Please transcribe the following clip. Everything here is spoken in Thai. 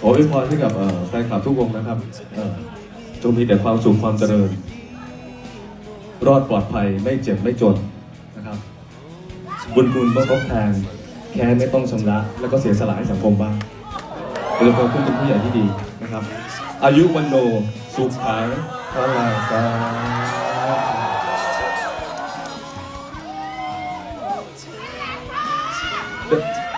ขออวยพรให้กับแฟนคลับทุกวงนะครับจงมีแต่ความสุขความเจริญ รอดปลอดภัยไม่เจ็บไม่จนนะครับบุญคุณต้องทดแทนแค้นไม่ต้องชำระแล้วก็เสียสละให้สังคมบ้างโดยเฉพาะคุณเป็นผู้ใหญ่ที่ดีนะครับ อายุวันโนสุขขังพลาสาธุ